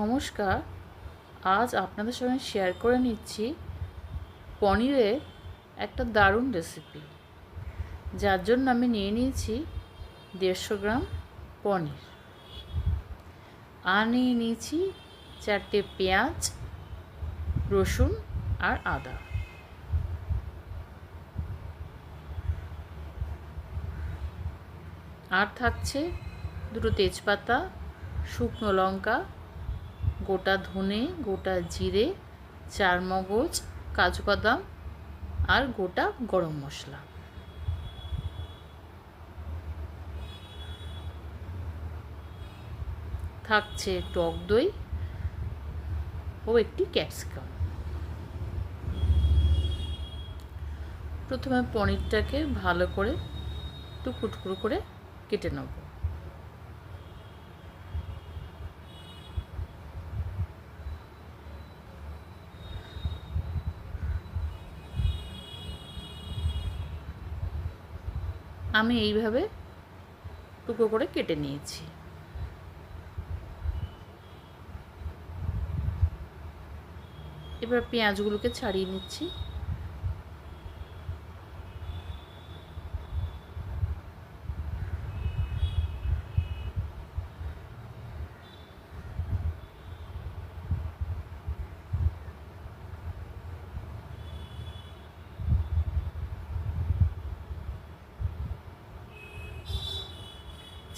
নমস্কার। আজ আপনাদের সঙ্গে শেয়ার করে নিচ্ছি পনিরের একটা দারুণ রেসিপি যার জন্য আমি নিয়ে নিয়েছি দেড়শো গ্রাম পনির। আর নিয়ে নিয়েছি চারটে পেঁয়াজ, রসুন আর আদা। আর থাকছে দুটো তেজপাতা, শুকনো লঙ্কা গোটা ধনে, গোটা জিরে চার মগজ কাজু বাদাম আর গোটা গরম মশলা। থাকছে টক দই ও একটি ক্যাপসিকাম। প্রথমে পনিরটাকে ভালো করে টুকরো টুকরো করে কেটে নেব। আমি এইভাবে টুকরো করে কেটে নিয়েছি। এবার পেঁয়াজগুলোকে ছাড়িয়ে নিচ্ছি।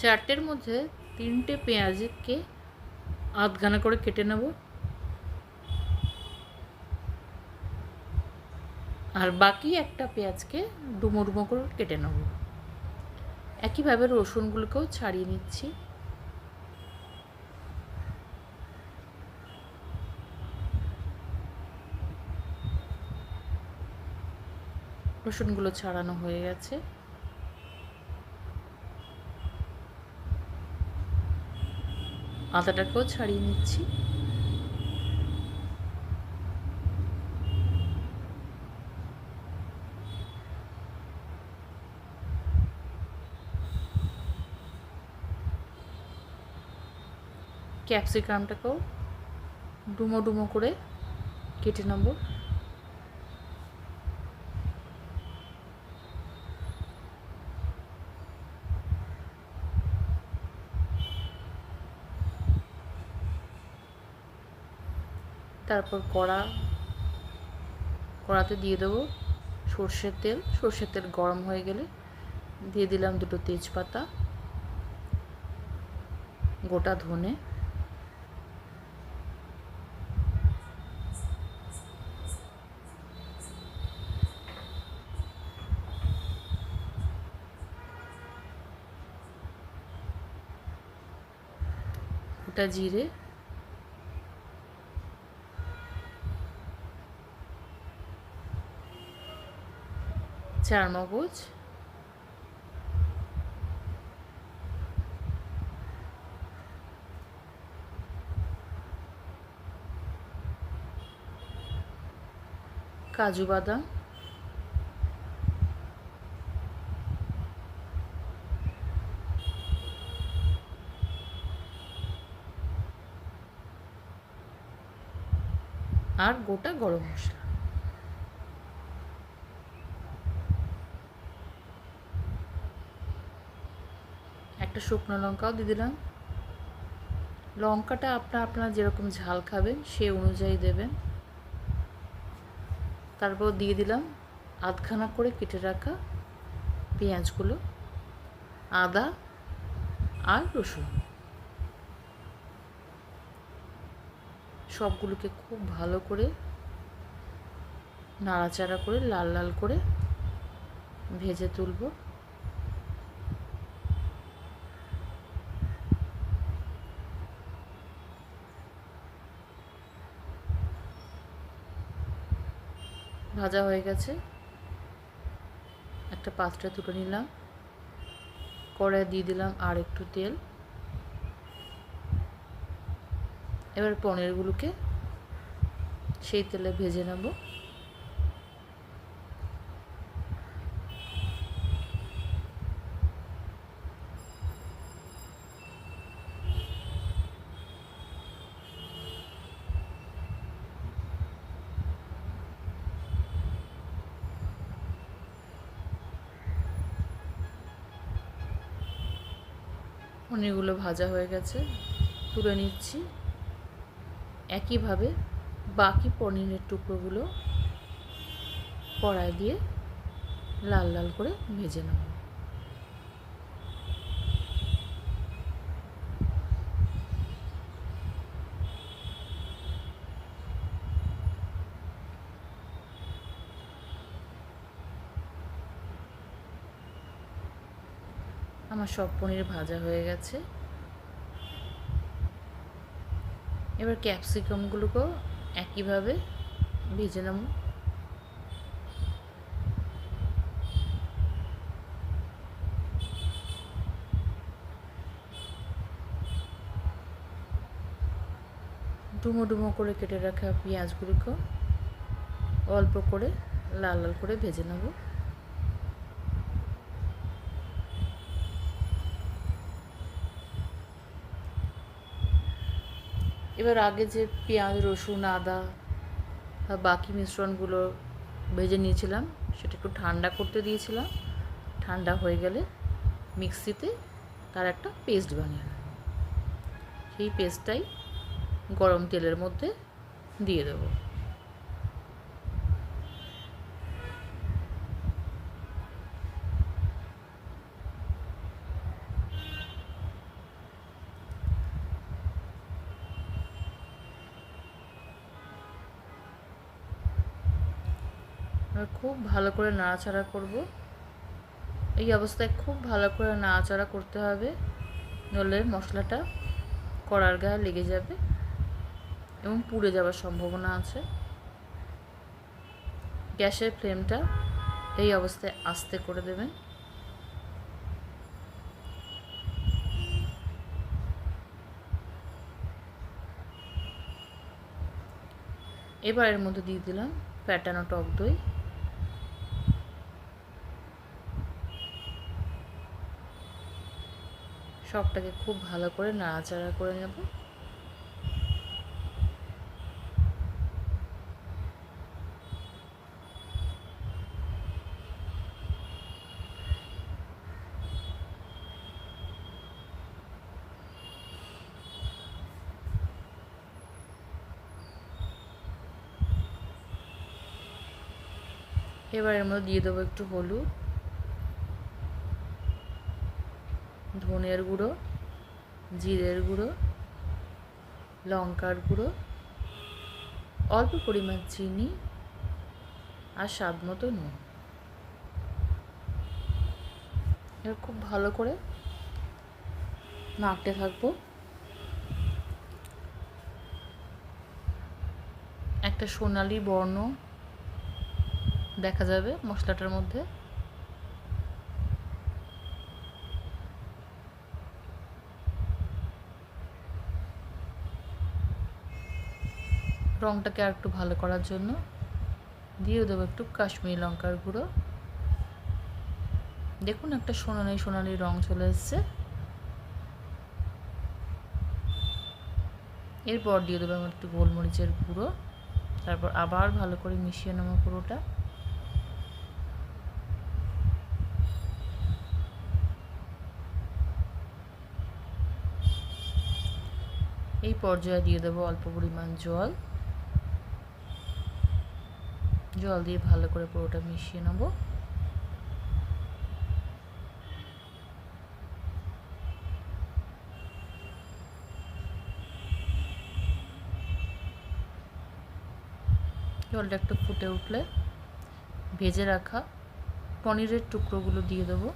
চারটের মধ্যে তিনটে পেঁয়াজকে আধখানা করে কেটে নেব। আর বাকি একটা পেঁয়াজকে ডুমো ডুমো করে কেটে নেব। একইভাবে রসুনগুলোকেও ছাড়িয়ে নিচ্ছি। রসুনগুলো ছাড়ানো হয়ে গেছে। আদাটাকেও ছাড়িয়ে নিচ্ছি। ক্যাপসিকামটাকেও ডুমো ডুমো করে কেটে নেব। তারপর কড়া, কড়াতে দিয়ে দেবো সর্ষের তেল। সর্ষের তেল গরম হয়ে গেলে দিয়ে দিলাম দুটো তেজপাতা, গোটা ধনে। গোটা জিরে চার মগজ। কাজু বাদাম। আর গোটা গরম মশলা। একটা শুকনো লঙ্কাও দিয়ে দিলাম। লঙ্কাটা আপনার আপনার যেরকম ঝাল খাবেন, সে অনুযায়ী দেবেন। তারপর দিয়ে দিলাম আধখানা করে কেটে রাখা পেঁয়াজগুলো, আদা আর রসুন। সবগুলোকে খুব ভালো করে নাড়াচাড়া করে লাল লাল করে ভেজে তুলবো। ভাজা হয়ে গেছে। একটা পাত্রে তুলে নিলাম। কড়াই দিয়ে দিলাম আর একটু তেল। এবার পনিরগুলোকে সেই তেলে ভেজে নেব। পনিরগুলো ভাজা হয়ে গেছে। তুলে নিচ্ছি। একইভাবে বাকি পনিরের টুকরোগুলো কড়াই দিয়ে লাল লাল করে ভেজে নেব। আমার সব পনির ভাজা হয়ে গেছে। এবার ক্যাপসিকামগুলোকেও একইভাবে ভেজে নেব। ডুমো ডুমো করে কেটে রাখা পেঁয়াজগুলোকেও অল্প করে লাল লাল করে ভেজে নেব। এবার আগে যে পেঁয়াজ, রসুন, আদা বা বাকি মিশ্রণগুলো ভেজে নিয়েছিলাম, সেটা একটু ঠান্ডা করতে দিয়েছিলাম। ঠান্ডা হয়ে গেলে মিক্সিতে তার একটা পেস্ট বানিয়ে সেই পেস্টটাই গরম তেলের মধ্যে দিয়ে দেবো। খুব ভালো করে নাড়াচাড়া করব। এই অবস্থায় খুব ভালো করে নাড়াচাড়া করতে হবে। নলে মশলাটা কড়ার গায়ে লেগে যাবে এবং পুড়ে যাওয়ার সম্ভাবনা আছে। গ্যাসের ফ্লেমটা এই অবস্থায় আস্তে করে দেবেন। এবার এর মধ্যে দিয়ে দিলাম ফ্যাটানো টক দই। সবটাকে খুব ভালো করে নাড়াচাড়া করে নেব। এবার এর মধ্যে দিয়ে দেবো একটু হলুদ। ধনের গুঁড়ো, জিরের গুঁড়ো, লঙ্কার গুঁড়ো, অল্প পরিমাণ চিনি আর স্বাদ মতো নুন। এবার খুব ভালো করে নাড়তে থাকব। একটা সোনালি বর্ণ দেখা যাবে মশলাটার মধ্যে। রঙটাকে আর একটু ভালো করার জন্য দিয়ে দেবো একটু কাশ্মীরি লঙ্কার গুঁড়ো। দেখুন একটা সোনালি সোনালি রং চলে এসছে। এরপর দিয়ে দেবো আমার একটু গোলমরিচের গুঁড়ো। তারপর আবার ভালো করে মিশিয়ে নেব পুরোটা। এই পর্যায়ে দিয়ে দেবো অল্প পরিমাণ জল। জল দিয়ে ভালো করে পুরোটা মিশিয়ে নেব। জলটা একটু ফুটে উঠলে ভেজে রাখা পনিরের টুকরোগুলো দিয়ে দেবো।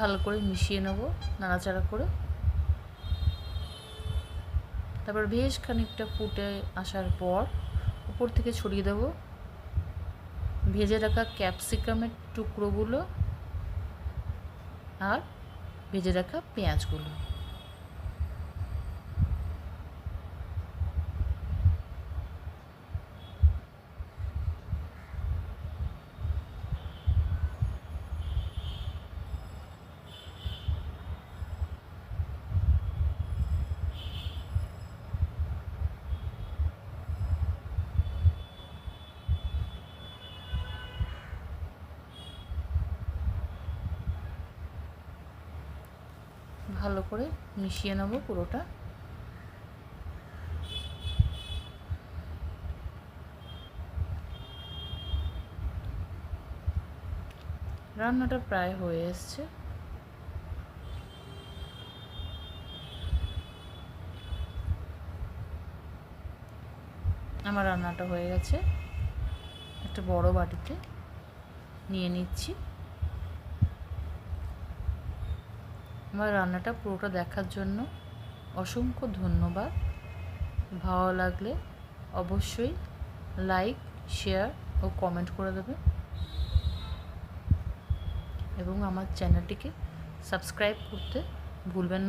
ভালো করে মিশিয়ে নেব, নাড়াচাড়া করে। তারপর বেশ খানিকটা ফুটে আসার পর উপর থেকে ছড়িয়ে দেব। ভেজে রাখা ক্যাপসিকামের টুকরোগুলো আর ভেজে রাখা পেঁয়াজগুলো। ভালো করে মিশিয়ে নেব পুরোটা। রান্নাটা প্রায় হয়ে এসছে। আমার রান্নাটা হয়ে গেছে। একটা বড় বাটিতে নিয়ে নিচ্ছি। আমার রান্নাটা পুরোটা দেখার জন্য অসংখ্য ধন্যবাদ। ভালো লাগলে অবশ্যই লাইক, শেয়ার ও কমেন্ট করে দেবে এবং আমার চ্যানেলটিকে সাবস্ক্রাইব করতে ভুলবেন না।